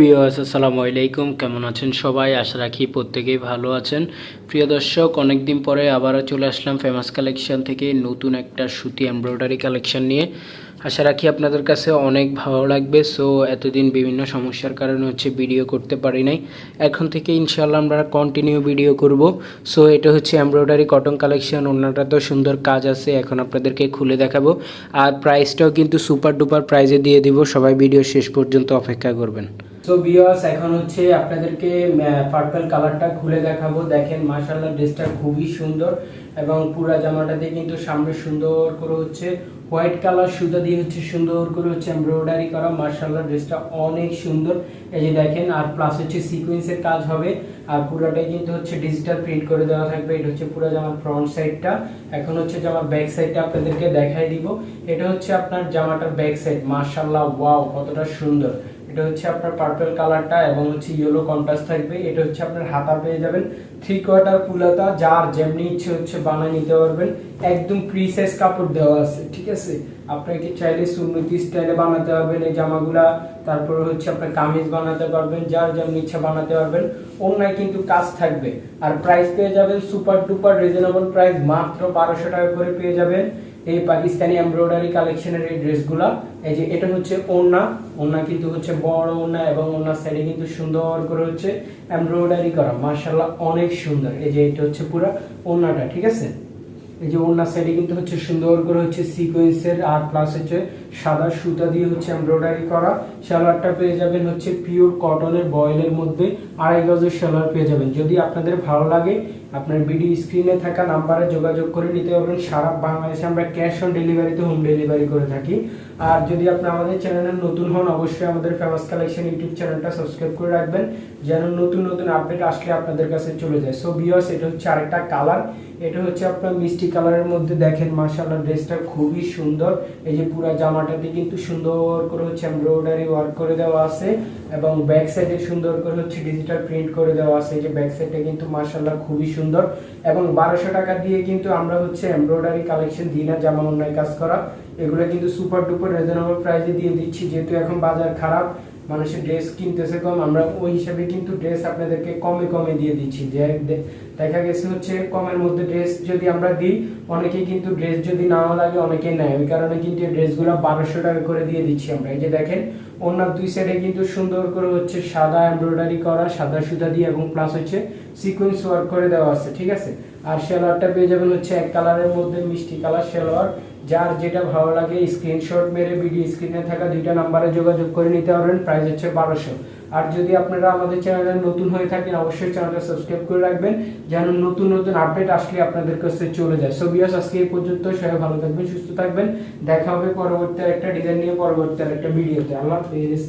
Viewers, আসসালামু আলাইকুম। কেমন আছেন সবাই? আশা রাখি প্রত্যেকেই ভালো আছেন। প্রিয় দর্শক অনেক দিন পরে আবারও চলে আসলাম ফেমাস কালেকশন থেকে নতুন একটা সুতি এমব্রয়ডারি কালেকশন নিয়ে। আশা রাখি আপনাদের কাছে অনেক ভালো লাগবে। সো এতদিন বিভিন্ন সমস্যার কারণে হচ্ছে ভিডিও করতে পারি নাই। এখন থেকে ইনশাল্লাহ আমরা কন্টিনিউ ভিডিও করব। সো এটা হচ্ছে এমব্রয়ডারি কটন কালেকশন অন্যটা তো সুন্দর কাজ আছে, এখন আপনাদেরকে খুলে দেখাবো। আর প্রাইসটাও কিন্তু সুপার ডুপার প্রাইজে দিয়ে দিব। সবাই ভিডিও শেষ পর্যন্ত অপেক্ষা করবেন। সো বিয়াস এখন হচ্ছে আপনাদেরকে পার্পল কালারটা খুলে দেখাবো। দেখেন, মাশাআল্লাহ ড্রেসটা খুবই সুন্দর এবং পুরা জামাটাতে কিন্তু সামনে সুন্দর করে হচ্ছে হোয়াইট কালার সুতা দিয়ে হচ্ছে সুন্দর করে হচ্ছে এমব্রয়ডারি করা। মাশাআল্লাহ ড্রেসটা অনেক সুন্দর। এই যে দেখেন, আর প্লাস হচ্ছে সিকোয়েন্সের কাজ হবে। আর পুরোটাই কিন্তু হচ্ছে ডিজিটাল প্রিন্ট করে দেওয়া থাকবে। এটা হচ্ছে পুরো জামার ফ্রন্ট সাইডটা এখন হচ্ছে জামার ব্যাক সাইডটা আপনাদেরকে দেখাই দিব। এটা হচ্ছে আপনার জামাটার ব্যাক সাইড মাশাআল্লাহ ওয়াও কতটা সুন্দর। এটা হচ্ছে আপনার পার্পল কালারটা এবং হচ্ছে ইয়েলো কন্ট্রাস্ট থাকবে। এটা হচ্ছে আপনার হাতা পেয়ে যাবেন। থ্রি কোয়ার্টার যার যেমনি ইচ্ছে হচ্ছে নিতে পারবেন। একদম কাপড় দেওয়া আছে, ঠিক আছে? আপনাকে চাইলে সুন্নতি স্টাইলে বানাতে পারবেন এই জামাগুলা। তারপরে হচ্ছে আপনার কামিজ বানাতে পারবেন, যার যেমন ইচ্ছা বানাতে পারবেন। অন্যায় কিন্তু কাজ থাকবে। আর প্রাইস পেয়ে যাবেন সুপার ডুপার রিজনেবল প্রাইস মাত্র বারোশো টাকা করে পেয়ে যাবেন। এই পাকিস্তানি এমব্রয়ডারি কালেকশনের এই ড্রেসগুলো, এই যে এটা হচ্ছে ওন্না ওন্না কিন্তু হচ্ছে বড় ওন্না এবং ওনার সাইডে কিন্তু সুন্দর করে হচ্ছে এমব্রয়ডারি করা। মার্শাল্লাহ অনেক সুন্দর। এই যে এটা হচ্ছে পুরো ওন্নাটা ঠিক আছে? এই যে ওন্নার সাইডে কিন্তু হচ্ছে সুন্দর করে হচ্ছে সিকোয়েন্সের আর প্লাস হচ্ছে সাদা সুতা দিয়ে হচ্ছে এমব্রয়ডারি করা। সালোয়ারটা পেয়ে যাবেন হচ্ছে পিওর কটনের বয়েলের মধ্যে। আড়াই গজের সালোয়ার পেয়ে যাবেন। যদি আপনাদের ভালো লাগে, আপনার ভিডিও স্ক্রিনে থাকা নাম্বারে যোগাযোগ করে নিতে পারবেন। সারা বাংলাদেশে আমরা ক্যাশ অন ডেলিভারিতে হোম ডেলিভারি করে থাকি। আর যদি আপনি আমাদের চ্যানেলে নতুন হন, অবশ্যই আমাদের ফেমাস কালেকশন ইউটিউব চ্যানেলটা সাবস্ক্রাইব করে রাখবেন। যেন নতুন নতুন আপডেট আসলে আপনাদের কাছে চলে যায়। সো বিয়স এটা হচ্ছে আরেকটা কালার এটা হচ্ছে আপনার মিষ্টি কালারের মধ্যে দেখেন মার্শাল্লাহ ড্রেসটা খুবই সুন্দর। এই যে পুরো জামাটাতে কিন্তু সুন্দর করে হচ্ছে এমব্রয়ডারি ওয়ার্ক করে দেওয়া আছে এবং ব্যাক সাইডে সুন্দর করে হচ্ছে ডিজিটাল প্রিন্ট করে দেওয়া আছে। এই যে ব্যাক সাইডটা কিন্তু মার্শাল্লাহ খুবই সুন্দর এবং বারোশো টাকা দিয়ে কিন্তু আমরা হচ্ছে এমব্রয়ডারি কালেকশন দিই না জামা অন্যায় কাজ করা। এগুলো কিন্তু সুপার ডুপার রিজনেবল প্রাইসে দিয়ে দিচ্ছি। যেহেতু এখন বাজার খারাপ মানুষের ড্রেস কিনতেছে কম, আমরা ওই হিসাবে কিন্তু ড্রেস আপনাদেরকে কমে কমে দিয়ে দিচ্ছি। যে দেখা গেছে হচ্ছে কমের মধ্যে ড্রেস যদি আমরা দিই, অনেকেই কিন্তু ড্রেস যদি নাও লাগে অনেকে নেয়। ওই কারণে কিন্তু ড্রেসগুলো বারোশো টাকা করে দিয়ে দিচ্ছি আমরা। এই যে দেখেন ওনার দুই সাইডে কিন্তু সুন্দর করে হচ্ছে সাদা এমব্রয়ডারি করা, সাদা সুতা দিয়ে এবং প্লাস হচ্ছে সিকোয়েন্স ওয়ার্ক করে দেওয়া আছে, ঠিক আছে? আর সেলোয়ারটা পেয়ে যাবেন হচ্ছে এক কালারের মধ্যে মিষ্টি কালার সেলোয়ার যার যেটা ভালো লাগে স্ক্রিনশট মেরে ভিডিও স্ক্রিনে থাকা দুইটা নাম্বারে যোগাযোগ করে নিতে পারবেন প্রাইস হচ্ছে বারোশো। আর যদি আপনারা আমাদের চ্যানেলে নতুন হয়ে থাকেন, অবশ্যই চ্যানেলটা সাবস্ক্রাইব করে রাখবেন, যেন নতুন নতুন আপডেট আসলে আপনাদের কাছে চলে যায়। সো বিয়াস আজকে এই পর্যন্ত, সবাই ভালো থাকবেন, সুস্থ থাকবেন। দেখা হবে পরবর্তী একটা ডিজাইন নিয়ে, পরবর্তী একটা ভিডিওতে আল্লাহ হাফেজ।